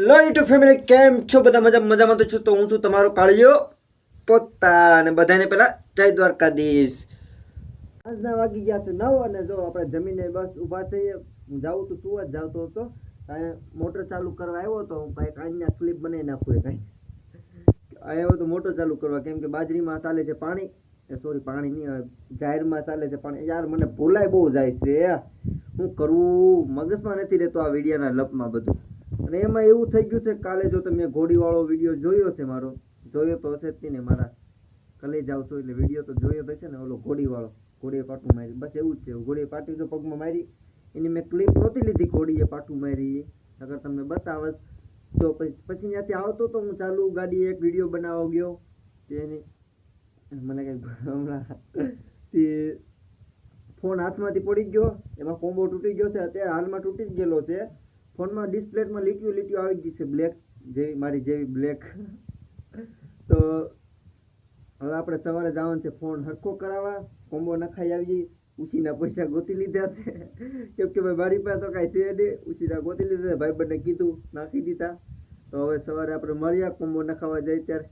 Hello YouTube family, કેમ છો? બધા મજા, મજામાં તો છું. તો હું છું તમારો કાળિયો પોતા અને બધાને પહેલા જય દ્વારકાધીશ. આજના વાગી ગયા છે નવ અને જો આપણે જમીને બસ ઊભા થઈએ હું જાઉં તો સુવા જ જાવતો હતો મોટર ચાલુ કરવા આવ્યો હતો હું કાંઈ કાંઈના સ્લીપ બનાવી નાખું કાંઈ. આવ્યો તો મોટર ચાલુ કરવા, કેમ કે બાજરીમાં ચાલે છે પાણી. સોરી પાણી નહીં આવે. જાહેરમાં ચાલે છે પાણી. યાર, મને ભૂલાય બહુ જાય છે. હું કરવું મગજમાં નથી રહેતો આ વિડીયાના લપમાં બધું. અને એમાં એવું થઈ ગયું છે કાલે જો તમે ઘોડીવાળો વીડિયો જોયો છે મારો, જોયો તો હશે જ ને મારા કલે જાવ છો એટલે વીડિયો તો જોયો તો છે ને ઓલો ઘોડીવાળો, ઘોડીએ પાટું મારી બસ એવું જ છે. ઘોડીએ પાટી જો પગમાં મારી, એની મેં ક્લિપ નહોતી લીધી ઘોડીએ પાટું મારી અગર તમને બતાવત, તો પછી પછી ત્યાંથી આવતો તો હું ચાલુ ગાડી એક વીડિયો બનાવો ગયો. તેની મને કંઈક હમણાં તે ફોન હાથમાંથી પડી ગયો. એમાં કોમ્બો તૂટી ગયો છે. અત્યારે હાલમાં તૂટી જ ગયેલો છે. ફોનમાં ડિસ્પ્લેટમાં લીટીઓ લીટીઓ આવી ગઈ છે બ્લેક જેવી મારી જેવી બ્લેક. તો હવે આપણે સવારે જવાનું છે ફોન હરખો કરાવવા. કોમ્બો નખાઈ આવી ઉછીના પૈસા ગોતી લીધા છે. કેમ કે ભાઈ મારી પાસે તો કાંઈ છે નહીં. ઉછીના ગોતી લીધા ભાઈ બંને કીધું નાખી દીધા. તો હવે સવારે આપણે મળ્યા કોમ્બો નખાવા જાય ત્યારે.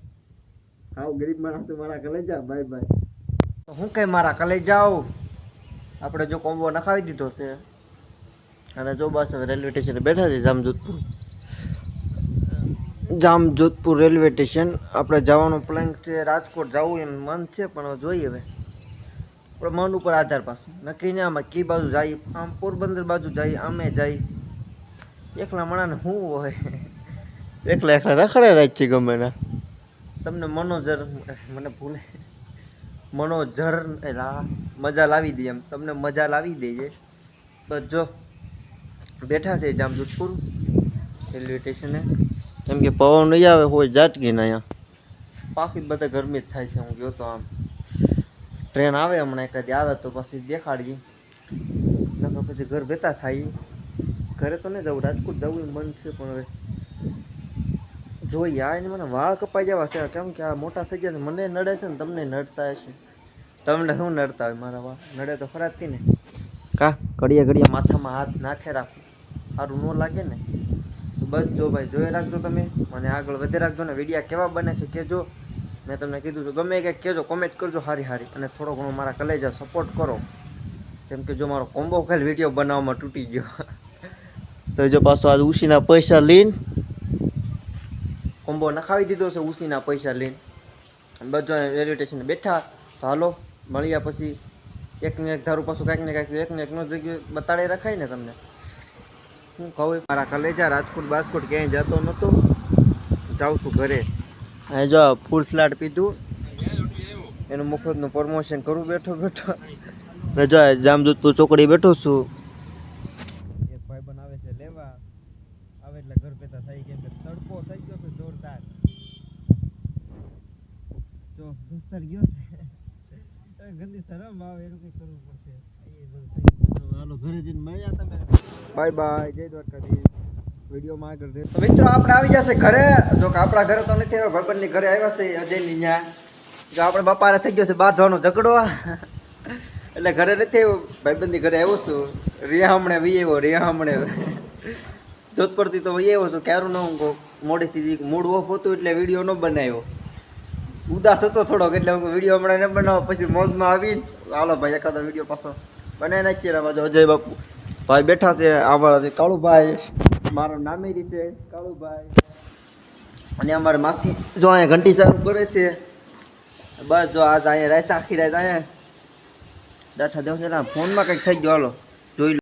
આવ ગરીબ માણસ મારા કલે જા. Bye bye. તો હું કઈ મારા કલે જાઉં? આપણે જો કોમ્બો નખાવી દીધો છે. અને જો બસ હવે રેલવે સ્ટેશને બેઠા છે જામજોધપુર. Jamjodhpur railway station. આપણે જવાનો પ્લાન છે રાજકોટ જવું એમ મન છે, પણ જોઈએ હવે. આપણે મન ઉપર આધાર પાછું. નક્કી ને આમાં કઈ બાજુ જાય, આમ પોરબંદર બાજુ જાય, આમે જાય. એકલા મણાને શું હોય? એકલા એકલા રખડે રાખ છે ગમે ના. તમને મનોજર, મને ભૂલે. મનોજર મજા લાવી દે એમ. તમને મજા લાવી દે બસ જો. બેઠા છે જામજોધપુર રેલવે સ્ટેશને કેમ કે પવન નહીં આવે હોય જાટકીને અહીંયા. પાકી બધા ગરમી જ થાય છે હું ગયો તો આમ. ટ્રેન આવે હમણાં કદી આવે તો પછી દેખાડીએ. નકર પછી ઘર બેતા થાય. ઘરે તો નહીં જવું રાજકોટ જવું મન છે પણ હવે. જોઈએ આ એને મને વાળ કપાઈ જવા છે. કેમ કે આ મોટા થઈ ગયા છે મને નડે છે ને તમને નડતા હશે. તમને શું નડતા હોય મારા વાળ? નડે તો ખરા જ થી ને કા? ઘડીએ ઘડીએ માથામાં હાથ નાખે રાખો. સારું ન લાગે ને બસ જો ભાઈ જોઈ રાખજો તમે, મને આગળ વધે રાખજો ને વિડીયા કેવા બને છે કહેજો મેં તમને કીધું તો ગમે કંઈક કહેજો કોમેન્ટ કરજો હારી હારી, અને થોડો ઘણો મારા કલેજા સપોર્ટ કરો. કેમ કે જો મારો કોમ્બો ખાલી વીડિયો બનાવવામાં તૂટી ગયો. તો જો પાછો આજ ઉસીના પૈસા લઈને કોમ્બો નખાવી દીધો છે ઉસીના પૈસા લઈને. બધા રેલવે સ્ટેશને બેઠા, તો હાલો, મળ્યા પછી. એકને એક ધારું પાછું કાંઈક ને કાંઈક, એકને એકનો જગ્યાએ બતાડે રખાય ને તમને. હું કહું મારા કલેજા રાજકોટ, બાજકોટ ક્યાંય જતો નહોતો જાઉં છું ઘરે. અહીં જો ફૂલ સ્લાટ પીધું. એનું મફતનું પ્રમોશન કરું બેઠો બેઠો. ને જો જામજોધપુર ચોકડી બેઠો છું. એક ભાઈ બનાવે છે, લેવા. આવે એટલે ઘર થઈ કેમ કે તડકો થઈ ગયો છે, જોરદાર. જો દોસ્તાર ગયો આવે ઘરે જઈને મળ્યા બાય બાય, જય દ્વારકાધીશ. વિડીયોમાં આગળ રહે તો મિત્રો, આપણે આવી જશે ઘરે. જો કે આપણા ઘરે તો નથી ભાઈબંધની ઘરે આવ્યા છે, અજયની ત્યાં જો આપણે બપારે થઈ ગયો છે બાંધવાનો ઝઘડો. એટલે ઘરે નથી ભાઈબંધની ઘરે આવ્યો છું. રિયા હમણે વી આવ્યો, રિયા હમણે. જોધપુરથી તો વહી આવ્યો છું, ક્યારું ન હું મોડેથી મૂડ ઓફ હતું એટલે વીડિયો ન બનાવ્યો. ઉદાસ હતો થોડોક, એટલે હું વીડિયો હમણાં ન બનાવો. પછી મોજમાં આવી હાલો ભાઈ, એકાદો વીડિયો પાછો. બનાવી નાખીએ ને અજય બાપુ. ભાઈ બેઠા છે આવા કાળુભાઈ, મારું નામેરી છે કાળુભાઈ. અને અમારે માસી જો અહીંયા ઘંટી ચાલુ કરે છે. બસ જો આજ અહીંયા રાત આખી રાત અહીંયા. બેઠા દેવ છે ફોનમાં કંઈક થઈ ગયો, હાલો.